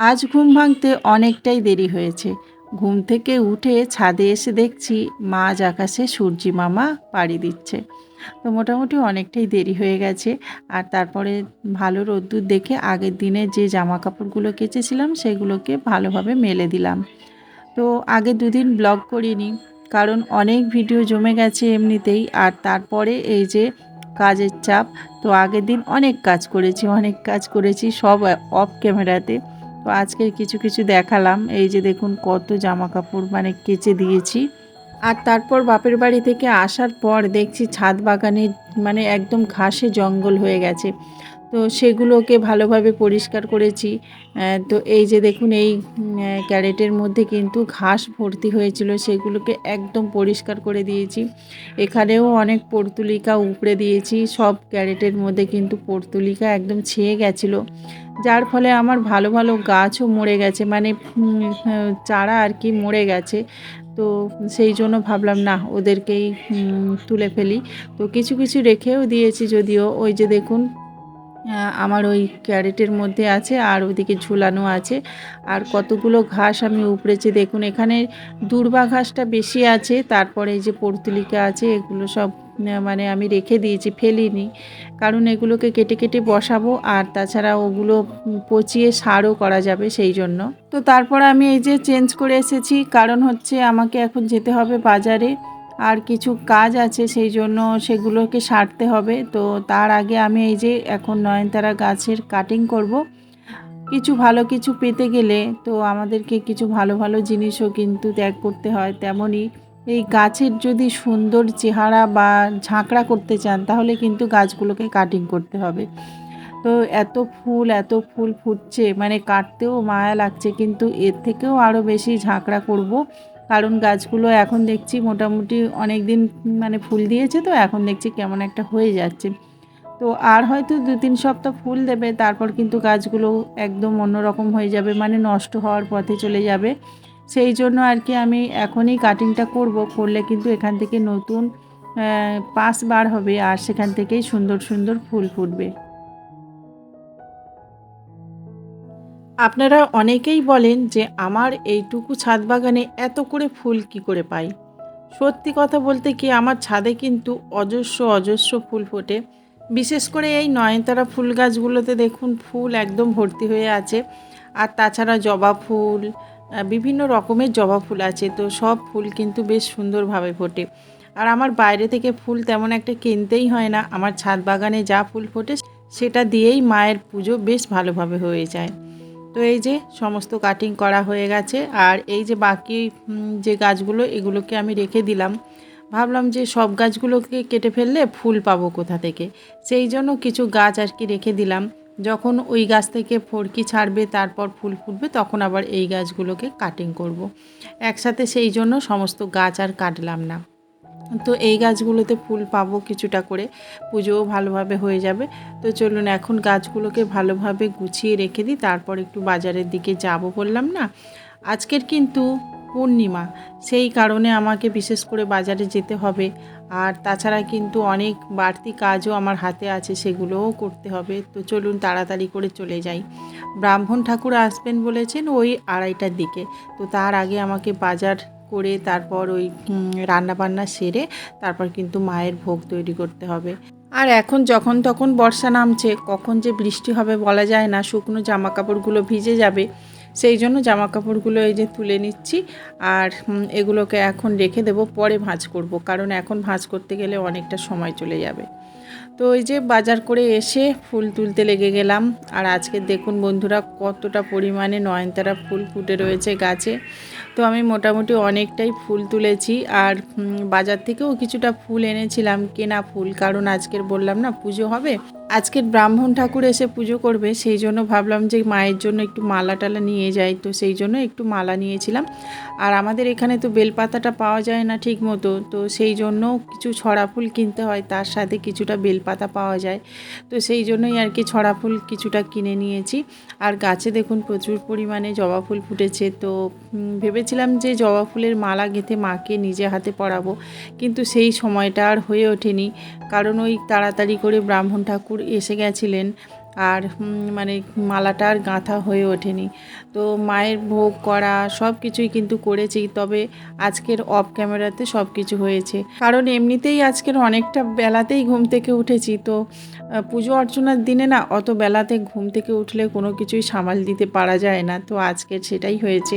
আজ ঘুম ভাঙতে অনেকটাই দেরি হয়েছে। ঘুম থেকে উঠে ছাদে এসে দেখছি মাঝ আকাশে সূর্যি মামা পাড়ি দিচ্ছে। তো মোটামুটি অনেকটাই দেরি হয়ে গেছে। আর তারপরে ভালো রোদ্দুর দেখে আগের দিনে যে জামা কাপড়গুলো কেচেছিলাম, সেগুলোকে ভালোভাবে মেলে দিলাম। তো আগে দুদিন ব্লগ করিনি, কারণ অনেক ভিডিও জমে গেছে এমনিতেই। আর তারপরে এই যে কাজের চাপ, তো আগের দিন অনেক কাজ করেছি, অনেক কাজ করেছি সব অফ ক্যামেরাতে। তো আজকের কিছু কিছু দেখালাম। এই যে দেখুন কত জামা কাপড় মানে কেচে দিয়েছি। আর তারপর বাপের বাড়ি থেকে আসার পর দেখছি ছাদ বাগানে মানে একদম ঘাসে জঙ্গল হয়ে গেছে। তো সেগুলোকে ভালোভাবে পরিষ্কার করেছি। তো এই যে দেখুন, এই ক্যারেটের মধ্যে কিন্তু ঘাস ভর্তি হয়েছিল, সেগুলোকে একদম পরিষ্কার করে দিয়েছি। এখানেও অনেক পর্তুলিকা উপড়ে দিয়েছি, সব ক্যারেটের মধ্যে কিন্তু পর্তুলিকা একদম ছেয়ে গেছিল। যার ফলে আমার ভালো ভালো গাছও মরে গেছে মানে চারা আর কি মরে গেছে। তো সেই জন্য ভাবলাম, না, ওদেরকেই তুলে ফেলি। তো কিছু কিছু রেখেও দিয়েছি যদিও, ওই যে দেখুন আমার ওই ক্যারেটের মধ্যে আছে আর ওদিকে ঝুলানো আছে। আর কতগুলো ঘাস আমি উপড়েছি দেখুন, এখানে দূর্বা ঘাসটা বেশি আছে, তারপরে এই যে পর্তুলিকা আছে, এগুলো সব মানে আমি রেখে দিয়েছি, ফেলিনি। কারণ এগুলোকে কেটে কেটে বসাবো, আর তাছাড়া ওগুলো পচিয়ে সারও করা যাবে সেই জন্য। তো তারপর আমি এই যে চেঞ্জ করে এসেছি, কারণ হচ্ছে আমাকে এখন যেতে হবে বাজারে। আর কিছু কাজ আছে সেই জন্য সেগুলোকে সারতে হবে। তো তার আগে আমি এই যে এখন নয়নতারা গাছের কাটিং করব। কিছু ভালো কিছু পেতে গেলে তো আমাদেরকে কিছু ভালো ভালো জিনিসও কিন্তু ত্যাগ করতে হয় তেমনই। এই গাছের যদি সুন্দর চেহারা বা ঝাঁকড়া করতে চান তাহলে কিন্তু গাছগুলোকে কাটিং করতে হবে। তো এত ফুল এত ফুল ফুটছে মানে কাটতেও মায়া লাগছে, কিন্তু এর থেকেও আরও বেশি ঝাঁকড়া করব। কারণ গাছগুলো এখন দেখছি মোটামুটি অনেক দিন মানে ফুল দিয়েছে তো, এখন দেখছি কেমন একটা হয়ে যাচ্ছে। তো আর হয়তো দু তিন সপ্তাহ ফুল দেবে, তারপর কিন্তু গাছগুলো একদম অন্যরকম হয়ে যাবে মানে নষ্ট হওয়ার পথে চলে যাবে। সেই জন্য আর কি আমি এখনই কাটিংটা করব, করলে কিন্তু এখান থেকে নতুন পাঁচ বার হবে, আর সেখান থেকেই সুন্দর সুন্দর ফুল ফুটবে। আপনারা অনেকেই বলেন যে আমার এইটুকু ছাদ বাগানে এত করে ফুল কি করে পাই? সত্যি কথা বলতে কি আমার ছাদে কিন্তু অজস্র অজস্র ফুল ফোটে। বিশেষ করে এই নয়নতারা ফুল গাছগুলোতে দেখুন, ফুল একদম ভর্তি হয়ে আছে। আর তাছাড়া জবা ফুল বিভিন্ন রকমের জবা ফুল আছে। তো সব ফুল কিন্তু বেশ সুন্দরভাবে ফোটে। আর আমার বাইরে থেকে ফুল তেমন একটা কিনতেই হয় না। আমার ছাদ বাগানে যা ফুল ফোটে, সেটা দিয়েই মায়ের পুজো বেশ ভালোভাবে হয়ে যায়। তো এই যে সমস্ত কাটিং করা হয়ে গেছে, আর এই যে বাকি যে গাছগুলো, এগুলোকে আমি রেখে দিলাম। ভাবলাম যে সব গাছগুলোকে কেটে ফেললে ফুল পাবো কোথা থেকে। সেই জন্য কিছু গাছ আর কি রেখে দিলাম। যখন ওই গাছ থেকে ফড়কি ছাড়বে, তারপর ফুল ফুটবে, তখন আবার এই গাছগুলোকে কাটিং করব। একসাথে সেই জন্য সমস্ত গাছ আর কাটলাম না। তো এই গাছগুলোতে ফুল পাবো কিছুটা করে। পুজোও ভালোভাবে হয়ে যাবে। তো চলুন এখন গাছগুলোকে ভালোভাবে গুছিয়ে রেখে দিই। তারপর একটু বাজারের দিকে যাব বললাম না? আজকের কিন্তু পূর্ণিমা। সেই কারণে আমাকে বিশেষ করে বাজারে যেতে হবে। আর তাছাড়া কিন্তু অনেক বাড়তি কাজও আমার হাতে আছে, সেগুলোও করতে হবে। তো চলুন তাড়াতাড়ি করে চলে যাই। ব্রাহ্মণ ঠাকুর আসবেন বলেছেন ওই আড়াইটার দিকে। তো তার আগে আমাকে বাজার করে তারপর ওই রান্না বান্না সেরে তারপর কিন্তু মায়ের ভোগ তৈরি করতে হবে। আর এখন যখন তখন বর্ষা নামছে, কখন যে বৃষ্টি হবে বলা যায় না, শুকনো জামা কাপড়গুলো ভিজে যাবে। সেই জন্য জামা কাপড়গুলো এই যে তুলে নিচ্ছি আর এগুলোকে এখন রেখে দেবো, পরে ভাঁজ করব, কারণ এখন ভাঁজ করতে গেলে অনেকটা সময় চলে যাবে। তো এই যে বাজার করে এসে ফুল তুলতে লেগে গেলাম, আর আজকে দেখুন বন্ধুরা কতটা পরিমাণে নয়নতারা ফুল ফুটে রয়েছে গাছে। তো আমি মোটামুটি অনেকটাই ফুল তুলেছি, আর বাজার থেকেও কিছুটা ফুল এনেছিলাম, কেনা ফুল, কারণ আজকের বললাম না, পুজো হবে। আজকের ব্রাহ্মণ ঠাকুর এসে পুজো করবে, সেই জন্য ভাবলাম যে মায়ের জন্য একটু মালা টালা নিয়ে যাই, তো সেই জন্য একটু মালা নিয়েছিলাম। আর আমাদের এখানে তো বেলপাতাটা পাওয়া যায় না ঠিক মতো, তো সেই জন্য কিছু ছড়া ফুল কিনতে হয়, তার সাথে কিছুটা বেলপাতা পাওয়া যায়। তো সেই জন্যই আর কি ছড়া ফুল কিছুটা কিনে নিয়েছি। আর গাছে দেখুন প্রচুর পরিমাণে জবা ফুল ফুটেছে, তো ভেবেছিলাম যে জবা ফুলের মালা গেঁথে মাকে নিজে হাতে পরাবো, কিন্তু সেই সময়টা আর হয়ে ওঠেনি। কারণ ওই তাড়াতাড়ি করে ব্রাহ্মণ ঠাকুর এসে গেছিলেন। আর মানে মালাটা আর গাঁথা হয়ে ওঠেনি। তো মায়ের ভোগ করা সব কিছুই কিন্তু করেছি, তবে আজকের অফ ক্যামেরাতে সব কিছু হয়েছে। কারণ এমনিতেই আজকের অনেকটা বেলাতেই ঘুম থেকে উঠেছি, তো পুজো অর্চনার দিনে না অত বেলাতে ঘুম থেকে উঠলে কোনো কিছুই সামাল দিতে পারা যায় না। তো আজকের সেটাই হয়েছে।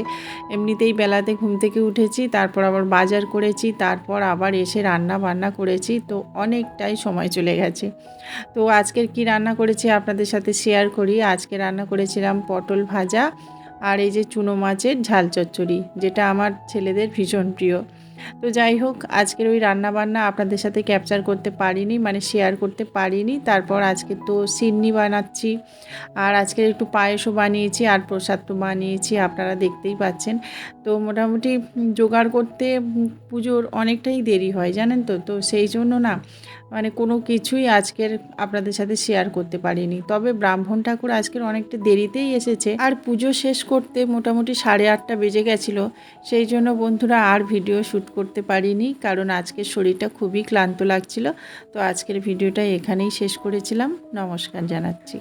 এমনিতেই বেলাতে ঘুম থেকে উঠেছি, তারপর আবার বাজার করেছি, তারপর আবার এসে রান্না বান্না করেছি, তো অনেকটাই সময় চলে গেছে। তো আজকের কি রান্না করেছি আপনাদের সাথে শেয়ার করি। আজকে রান্না করেছিলাম পটল ভাজা আর এই যে চুনো মাছের ঝাল চচ্চড়ি, যেটা আমার ছেলেদের ভীষণ প্রিয়। তো যাই হোক, আজকের ওই রান্না বান্না আপনাদের সাথে ক্যাপচার করতে পারিনি মানে শেয়ার করতে পারিনি। তারপর আজকে তো সিন্নি বানাচ্ছি আর আজকে একটু পায়েসও বানিয়েছি আর প্রসাদ তো বানিয়েছি, আপনারা দেখতেই পাচ্ছেন। তো মোটামুটি জোগাড় করতে পুজোর অনেকটাই দেরি হয়, জানেন তো? তো সেই জন্য না মানে কোনো কিছুই আজকের আপনাদের সাথে শেয়ার করতে পারিনি। তবে ব্রাহ্মণ ঠাকুর আজকের অনেকটা দেরিতেই এসেছে। আর পুজো শেষ করতে মোটামুটি সাড়ে আটটা বেজে গেছিল। সেই জন্য বন্ধুরা আর ভিডিও শ্যুট করতে পারিনি, কারণ আজকের শরীরটা খুবই ক্লান্ত লাগছিল। তো আজকের ভিডিওটা এখানেই শেষ করেছিলাম। নমস্কার জানাচ্ছি।